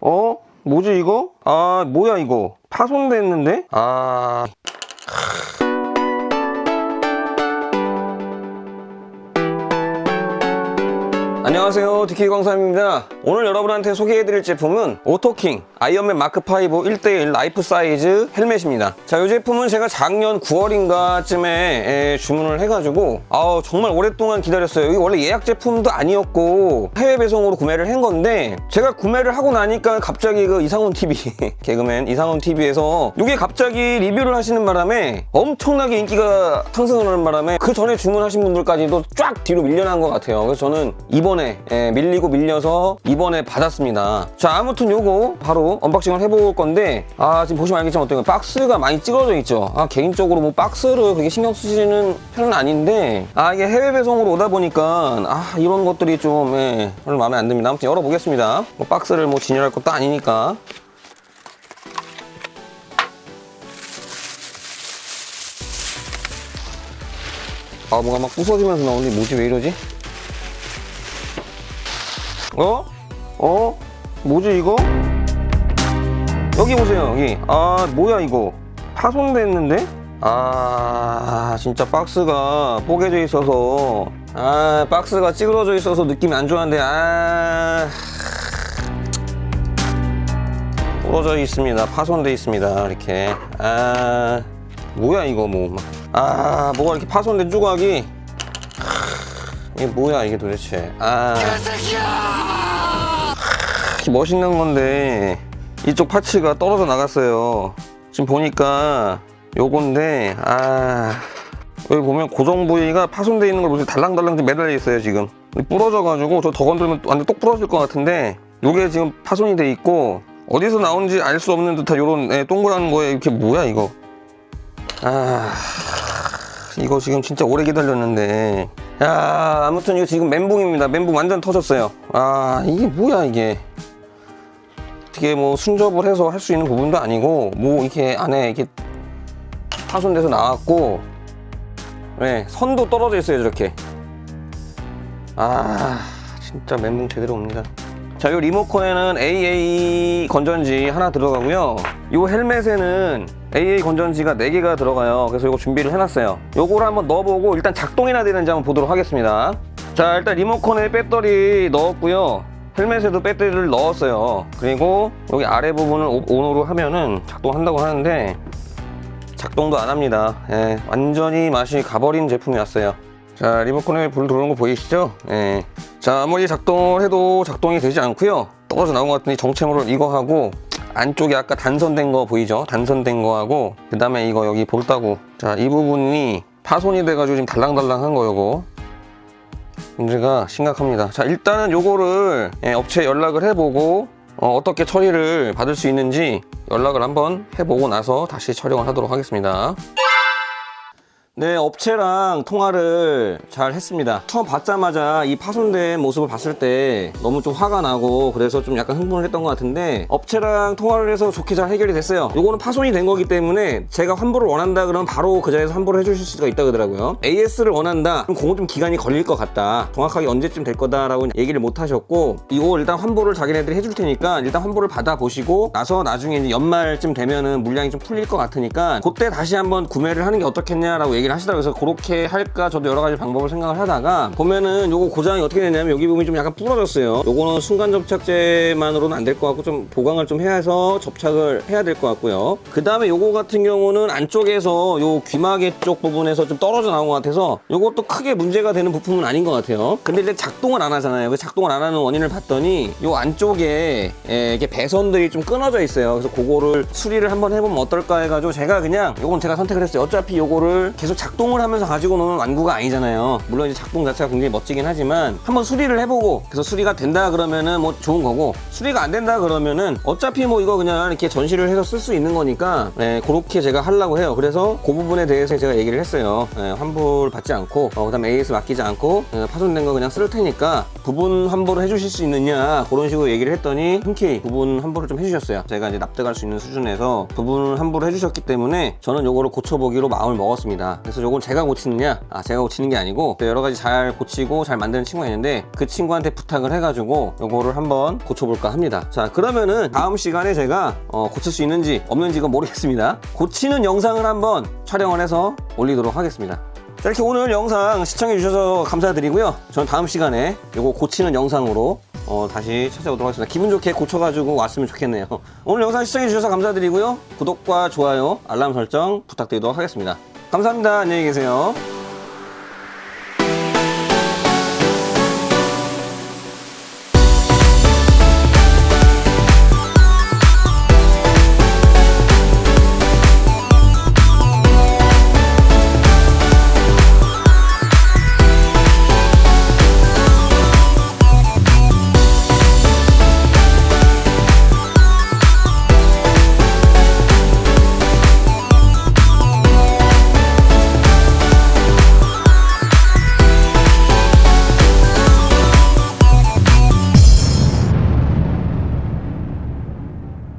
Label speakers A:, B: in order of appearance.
A: 어? 뭐지 이거? 아 뭐야 이거 파손됐는데? 아 안녕하세요 디키 광사입니다 오늘 여러분한테 소개해드릴 제품은 오토킹 아이언맨 마크 5 1대1 라이프 사이즈 헬멧입니다. 자 이 제품은 제가 작년 9월인가 쯤에 주문을 해가지고 아 정말 오랫동안 기다렸어요. 이게 원래 예약 제품도 아니었고 해외 배송으로 구매를 한 건데 제가 구매를 하고 나니까 갑자기 그 이상훈 TV 개그맨 이상훈 TV에서 이게 갑자기 리뷰를 하시는 바람에 엄청나게 인기가 상승을 하는 바람에 그 전에 주문하신 분들까지도 쫙 뒤로 밀려난 것 같아요. 그래서 저는 이번에 예, 밀리고 밀려서 이번에 받았습니다. 자 아무튼 요거 바로 언박싱을 해볼 건데 아 지금 보시면 알겠지만 어떤 박스가 많이 찌그러져 있죠. 아 개인적으로 뭐 박스를 그렇게 신경 쓰시는 편은 아닌데 아 이게 해외 배송으로 오다 보니까 아 이런 것들이 좀 예, 별로 마음에 안 듭니다. 아무튼 열어보겠습니다. 뭐 박스를 뭐 진열할 것도 아니니까. 아 뭔가 막 부서지면서 나오는데 뭐지? 왜 이러지? 어? 어? 뭐지 이거? 여기 보세요 여기 아 뭐야 이거? 파손됐는데? 아 진짜 박스가 뽀개져 있어서. 아 박스가 찌그러져 있어서 느낌이 안 좋았는데 아 부러져 있습니다. 파손돼 있습니다 이렇게. 아 뭐야 이거 뭐 아 뭐가 이렇게 파손된 조각이? 이게 뭐야 이게 도대체? 아 이렇게 멋있는 건데 이쪽 파츠가 떨어져 나갔어요. 지금 보니까 요건데 아 여기 보면 고정 부위가 파손되어 있는 걸 보세요. 달랑달랑 매달려 있어요 지금. 부러져 가지고 저 더 건들면 완전 똑 부러질 것 같은데 요게 지금 파손이 돼 있고 어디서 나온지 알 수 없는 듯한 요런 예, 동그란 거에 이렇게 뭐야 이거? 아 이거 지금 진짜 오래 기다렸는데. 야 아무튼 이거 지금 멘붕입니다. 멘붕 완전 터졌어요. 아 이게 뭐야 이게 어떻게 뭐 순접을 해서 할 수 있는 부분도 아니고 뭐 이렇게 안에 이렇게 파손돼서 나왔고 네 선도 떨어져 있어요 저렇게 아 진짜 멘붕 제대로 옵니다 자, 이 리모컨에는 AA 건전지 하나 들어가고요. 이 헬멧에는 AA 건전지가 4개가 들어가요. 그래서 이거 준비를 해놨어요. 요거를 한번 넣어보고 일단 작동이나 되는지 한번 보도록 하겠습니다. 자, 일단 리모컨에 배터리 넣었고요. 헬멧에도 배터리를 넣었어요. 그리고 여기 아래 부분을 오- 온으로 하면은 작동한다고 하는데 작동도 안 합니다. 예, 완전히 맛이 가버린 제품이 왔어요. 자, 리모컨에 불 들어오는 거 보이시죠? 예. 자, 아무리 작동을 해도 작동이 되지 않고요. 떨어져 나온 것 같으니 정체모로 이거 하고 안쪽에 아까 단선된 거 보이죠? 단선된 거 하고 그 다음에 이거 여기 볼따구 자, 이 부분이 파손이 돼가지고 지금 달랑달랑한 거 요거 문제가 심각합니다. 자, 일단은 요거를 예, 업체에 연락을 해보고 어, 떻게 처리를 받을 수 있는지 연락을 한번 해보고 나서 다시 촬영을 하도록 하겠습니다. 네, 업체랑 통화를 잘 했습니다. 처음 받자마자 이 파손된 모습을 봤을 때 너무 좀 화가 나고 그래서 좀 약간 흥분을 했던 것 같은데 업체랑 통화를 해서 좋게 잘 해결이 됐어요. 요거는 파손이 된 거기 때문에 제가 환불을 원한다 그러면 바로 그 자리에서 환불을 해주실 수가 있다 그러더라고요. AS를 원한다. 그럼 그건 좀 기간이 걸릴 것 같다. 정확하게 언제쯤 될 거다라고 얘기를 못 하셨고 이거 일단 환불을 자기네들이 해줄 테니까 일단 환불을 받아보시고 나서 나중에 이제 연말쯤 되면은 물량이 좀 풀릴 것 같으니까 그때 다시 한번 구매를 하는 게 어떻겠냐라고 얘기 를 하시더라고요. 그래서 그렇게 할까 저도 여러 가지 방법을 생각을 하다가 보면은 요거 고장이 어떻게 되냐면 여기 부분이 좀 약간 부러졌어요. 요거는 순간 접착제만으로는 안 될 것 같고 좀 보강을 좀 해서 접착을 해야 될 것 같고요. 그 다음에 요거 같은 경우는 안쪽에서 요 귀마개 쪽 부분에서 좀 떨어져 나온 것 같아서 요것도 크게 문제가 되는 부품은 아닌 것 같아요. 근데 이제 작동을 안 하잖아요. 그 작동을 안 하는 원인을 봤더니 요 안쪽에 예, 이게 배선들이 좀 끊어져 있어요. 그래서 그거를 수리를 한번 해보면 어떨까 해가지고 제가 그냥 요건 제가 선택을 했어요. 어차피 요거를 계속 작동을 하면서 가지고 노는 완구가 아니잖아요. 물론 이제 작동 자체가 굉장히 멋지긴 하지만 한번 수리를 해보고 그래서 수리가 된다 그러면은 뭐 좋은 거고 수리가 안 된다 그러면은 어차피 뭐 이거 그냥 이렇게 전시를 해서 쓸 수 있는 거니까 예, 그렇게 제가 하려고 해요. 그래서 그 부분에 대해서 제가 얘기를 했어요. 예, 환불 받지 않고 어, 그다음에 AS 맡기지 않고 예, 파손된 거 그냥 쓸 테니까 부분 환불을 해주실 수 있느냐 그런 식으로 얘기를 했더니 흔쾌히 부분 환불을 좀 해주셨어요. 제가 이제 납득할 수 있는 수준에서 부분 환불을 해주셨기 때문에 저는 요거를 고쳐보기로 마음을 먹었습니다. 그래서 요건 제가 고치느냐? 아, 제가 고치는 게 아니고 여러 가지 잘 고치고 잘 만드는 친구가 있는데 그 친구한테 부탁을 해가지고 요거를 한번 고쳐볼까 합니다. 자, 그러면은 다음 시간에 제가 어, 고칠 수 있는지 없는지가 모르겠습니다. 고치는 영상을 한번 촬영을 해서 올리도록 하겠습니다. 자, 이렇게 오늘 영상 시청해주셔서 감사드리고요. 저는 다음 시간에 요거 고치는 영상으로 어, 다시 찾아오도록 하겠습니다. 기분 좋게 고쳐가지고 왔으면 좋겠네요. 오늘 영상 시청해주셔서 감사드리고요. 구독과 좋아요, 알람 설정 부탁드리도록 하겠습니다. 감사합니다. 안녕히 계세요.